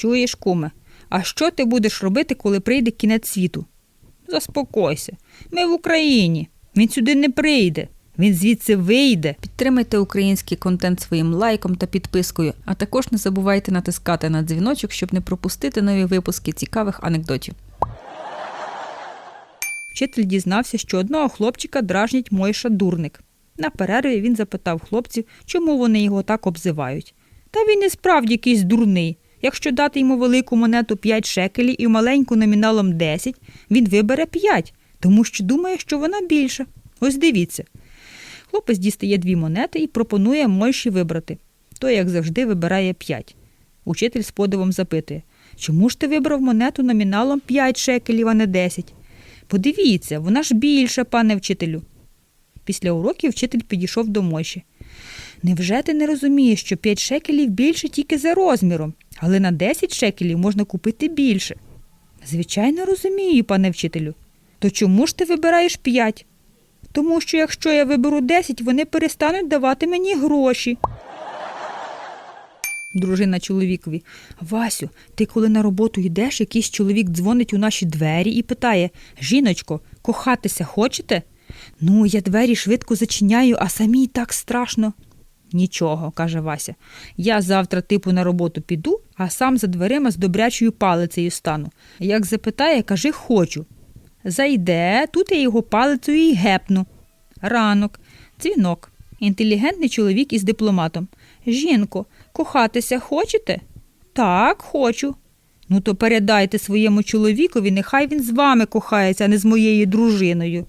Чуєш, куме, а що ти будеш робити, коли прийде кінець світу? Заспокойся. Ми в Україні. Він сюди не прийде. Він звідси вийде. Підтримайте український контент своїм лайком та підпискою, а також не забувайте натискати на дзвіночок, щоб не пропустити нові випуски цікавих анекдотів. Вчитель дізнався, що одного хлопчика дражнить Мойша дурник. На перерві він запитав хлопців, чому вони його так обзивають. Та він і справді якийсь дурний. Якщо дати йому велику монету 5 шекелів і маленьку номіналом 10, він вибере 5, тому що думає, що вона більша. Ось дивіться. Хлопець дістає дві монети і пропонує Мойші вибрати. Той, як завжди, вибирає 5. Учитель з подивом запитує, чому ж ти вибрав монету номіналом 5 шекелів, а не 10? Подивіться, вона ж більша, пане вчителю. Після уроків вчитель підійшов до Мойші. Невже ти не розумієш, що 5 шекелів більше тільки за розміром, але на 10 шекелів можна купити більше? Звичайно, розумію, пане вчителю. То чому ж ти вибираєш 5? Тому що якщо я виберу 10, вони перестануть давати мені гроші. Дружина чоловікові. Васю, ти коли на роботу йдеш, якийсь чоловік дзвонить у наші двері і питає Жіночко, кохатися хочете? Ну, я двері швидко зачиняю, а самій так страшно. Нічого, каже Вася. Я завтра типу на роботу піду, а сам за дверима з добрячою палицею стану. Як запитає, кажи хочу. Зайде, тут я його палицею і гепну. Ранок, дзвінок. Інтелігентний чоловік із дипломатом. Жінко, кохатися хочете? Так, хочу. Ну, то передайте своєму чоловікові, нехай він з вами кохається, а не з моєю дружиною.